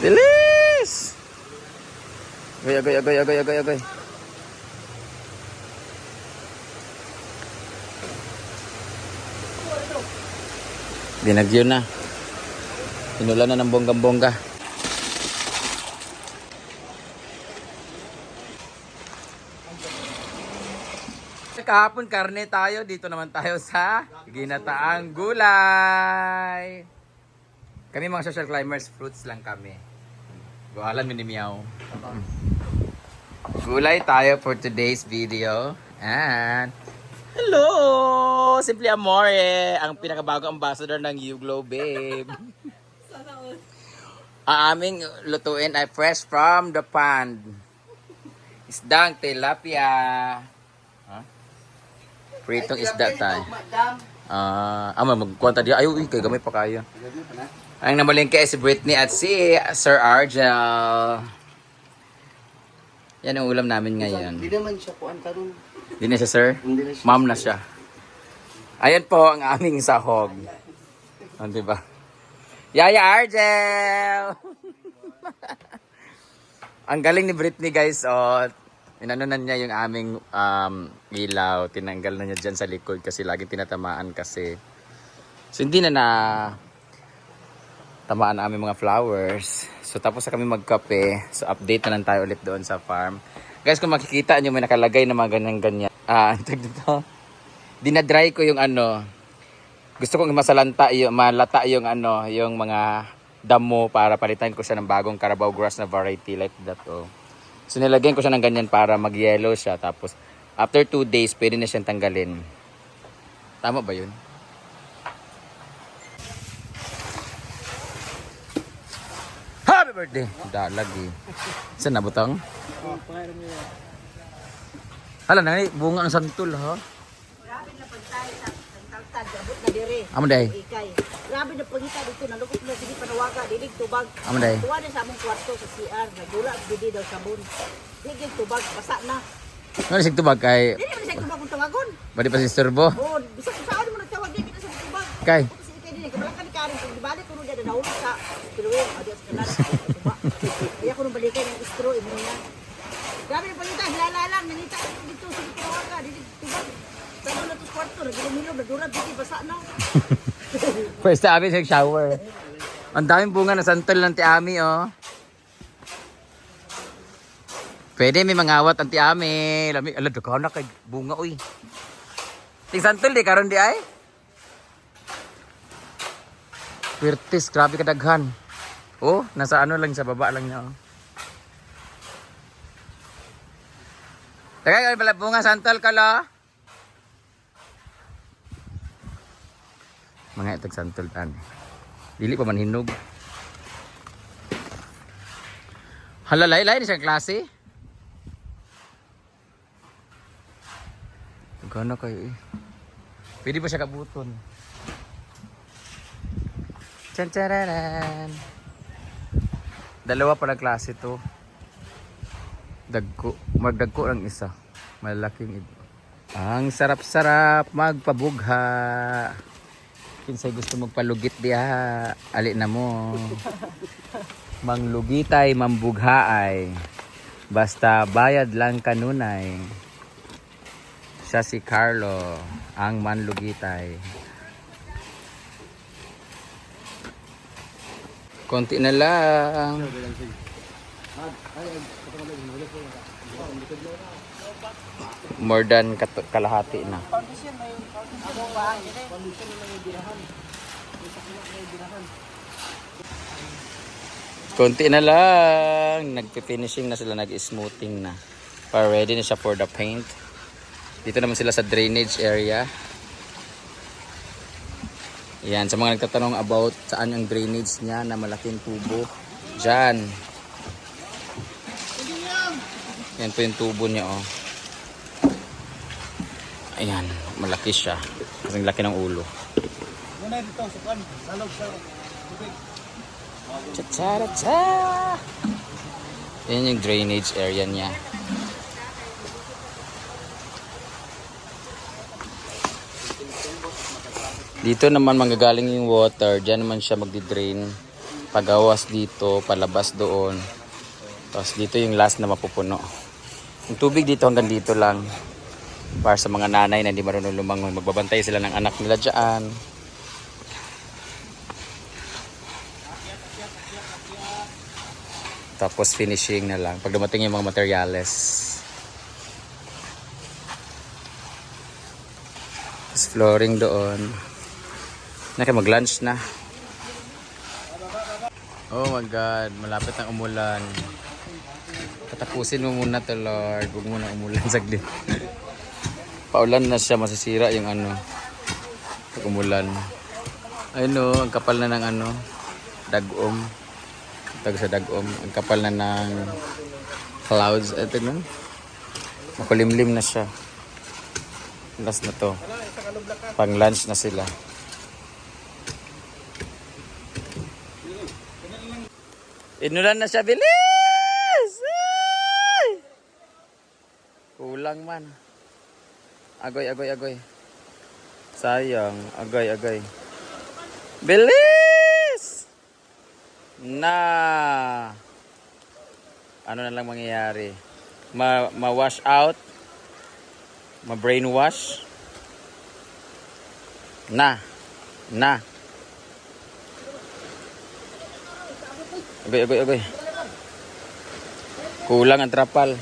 Bilis! Agay, agay, agay, agay, agay, agay. Binagyo na. Inulan na ng bonggang-bongga. Kahapon karne tayo, dito naman tayo sa ginataang gulay. Kami mga social climbers, fruits lang kami. Ni Meow. Gulay tayo for today's video. And Hello! Simply Amore, ang pinakabago ambassador ng U-Glow, babe. Ang aming lutuin ay fresh from the pond. Isdang tilapia. Ha? Pritong isda tayo. Ah, uh, ama magkwanta di ayo kay gamay pa kayo. Ang namalingke si Britney at si Sir Argel. Yan ang ulam namin ngayon. Hindi naman siya po ang tarong. Hindi na siya, sir? Hindi na siya. Ma'am na siya. Ayan po ang aming sahog. Oh, di ba? Yaya Argel! ang galing ni Britney guys. Oh, inanunan niya yung aming um, ilaw. Tinanggal na niya dyan sa likod kasi laging tinatamaan kasi. So hindi na na tamaan ang aming mga flowers. So tapos na kami magkape. So update na lang tayo ulit doon sa farm. Guys, kung makikita nyo may nakalagay na mga ganyan-ganyan. Ah, ito dito. Dinadry ko yung ano. Gusto kong masalanta yung malata yung ano, yung mga damo para palitan ko siya ng bagong Carabao grass na variety like that oh. So nilagyan ko siya ng ganyan para mag-yellow siya tapos after 2 days pwede na siyang tanggalin. Tama ba 'yun? Happy birthday! Dalag eh. Saan na butang? Hala na bunga ng santol ha. Grabe na pagtay sa taltad, abot na dire. Amo day. Ikay. Grabe na pangita dito, nalukot na sige panawaga, dilig tubag. Amo day. Tuwa na sa among kwarto sa CR, nagdula at didi daw sabon. Digig tubag, basa na. Ano sig tubag kay Dili man siya tubag kung tawagon. Badi pa si Serbo? Oo, bisa kung saan mo nagtawag, di kita sa tubag. Kay si Ikay din, kabalang ka ni Karin, kung dibalik nun dyan, nahulog sa kiluwin, o di sa. Kaya ko nung balikan yung istro, imo niya. Grabe na pangita, hilala lang, nanita dito, sige panawaga, dilig tubag. Tama na to sa kwarto, nagilom-ilom, nagdurad, didi, basa na. First time sa shower. Ang daming bunga na santol ng Tiami, oh. Pwede may mangawat ang Tiami. Lami, ala, daghan na kay bunga, uy. Ting santol, di karon di ay? Pirtis, grabe kadaghan. Oh, nasa ano lang sa baba lang niya, oh. Tagay, pala bunga santol ka, lo. Mga itag santol. Dili pa man hinog. Halalay lay ni sa klase. Gana kayo eh. Pwede ba siya kabuton? Chan chararan. Dalawa pala klase to. Dagko. Magdagko lang isa. Malaking ito. Ang sarap-sarap magpabugha. Kinsay gusto magpalugit diha, ali na mo. Manglugitay, mambughaay. Basta bayad lang kanunay. Siya si Carlo, ang manlugitay. Konti na lang. More than kalahati na. Konti na lang. Nagpi-finishing na sila, nag-smoothing na. Para ready na siya for the paint. Dito naman sila sa drainage area. Yan, sa mga nagtatanong about saan yung drainage niya na malaking tubo. Diyan. Yan po yung tubo niya, oh. Ayan, malaki siya. Kasing laki ng ulo. Muna dito, sukan. Salog sa Cha-cha-cha! Yan yung drainage area niya. Dito naman manggagaling yung water. Diyan naman siya magdi-drain. pagawas dito, palabas doon. Tapos dito yung last na mapupuno. Yung tubig dito hanggang dito lang. Para sa mga nanay na hindi marunong lumangoy, magbabantay sila ng anak nila dyan. Tapos finishing na lang. Pag dumating yung mga materyales. Tapos flooring doon. Na kayo mag-lunch na. Oh my God, malapit ang umulan. Patapusin mo muna to Lord. Huwag mo na umulan saglit. Paulan na siya, masisira yung ano. Pag umulan. Ayun o, ang kapal na ng ano. Dagom. Tag sa dagom. Ang kapal na ng clouds. Ito nun. Makulimlim na siya. Last na to. Pang lunch na sila. Inulan na siya, bilis! Ay! Kulang man. Agoy, agoy, agoy. Sayang. Agoy, agoy. Bilis! Na! Ano na lang mangyayari? Ma, ma-wash out? Ma-brainwash? Na! Na! Agoy, agoy, agoy. Kulang ang trapal.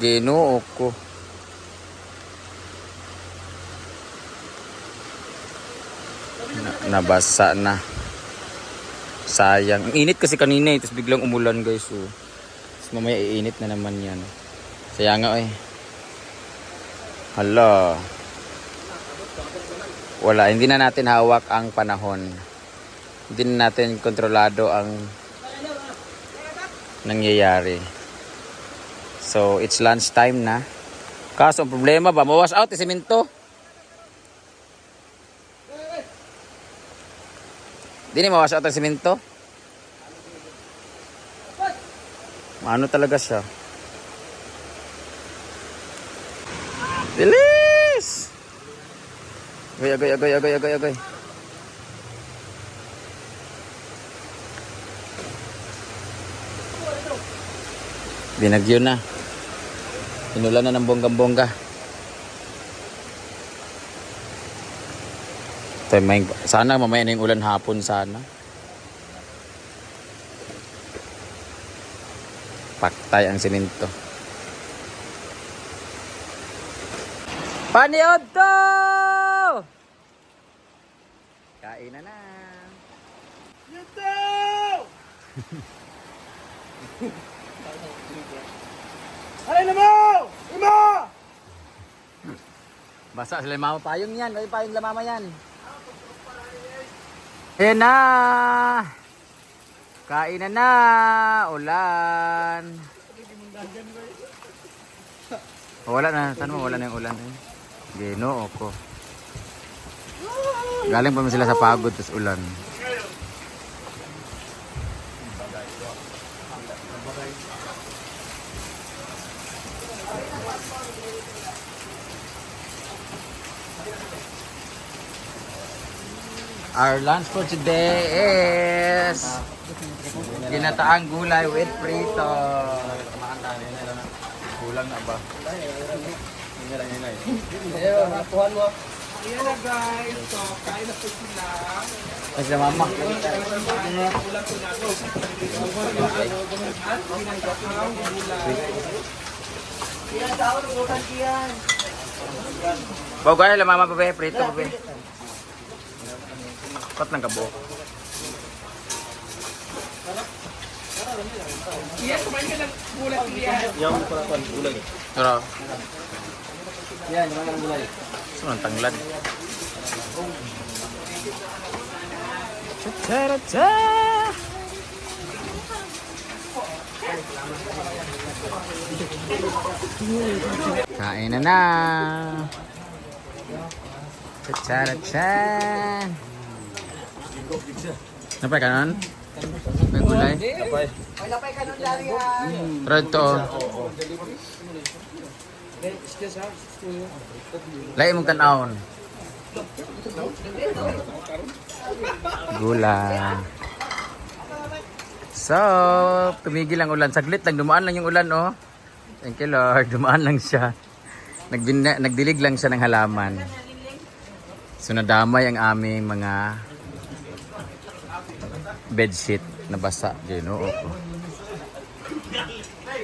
Ginoo ko. Nabasa na. Sayang. Ang init kasi kanina eh. Tapos biglang umulan guys. So. Tapos mamaya iinit na naman yan. Sayang nga eh. Hala. Wala. Hindi na natin hawak ang panahon hindi na natin kontrolado ang nangyayari. So, it's lunch time na. Kaso, ang problema ba? Mawas out, yung simento. Di na mawas out ang simento. Ano talaga siya? Bilis! Agay, agay, agay, agay, agay, agay. Binagyo na. Inulan na ng bonggang-bongga. Ito, may, sana mamaya na yung ulan hapon sana. Paktay ang siminto. Paniod to! Kain na na. Alay na mo! Ima! Basa sila yung mama payong yan. Ay payong la mama yan. Ayan na. Kain na. Ulan. Oh, wala na. Saan mo wala na yung ulan? Ginoo ko. Galing pa sila sa pagod tapos ulan. Our lunch for today is ginataang gulay with prito. Kulang na ba? Ayan na guys. So, kain na po sila. Sila mama. Bagay la mama babe, prito babe. Kot ng kabo. Iyan, kumain ka ng gulay iyan. Pero, Yan, yung mga gulay. saan ang tanglad? Cha-cha-cha! Kain na na! Cha-cha-cha! Napay kanon? May gulay? Napay. Napay kanon dari ah. Rod to. Oh. Lai mong tanawon. Gula. So, tumigil ang ulan. Saglit lang, dumaan lang yung ulan, oh. Thank you, Lord. Dumaan lang siya. Nagbina, nagdilig lang siya ng halaman. So, nadamay ang aming mga bedsheet nabasa. Yun, oo.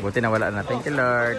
Buti na wala na. Thank you, Lord.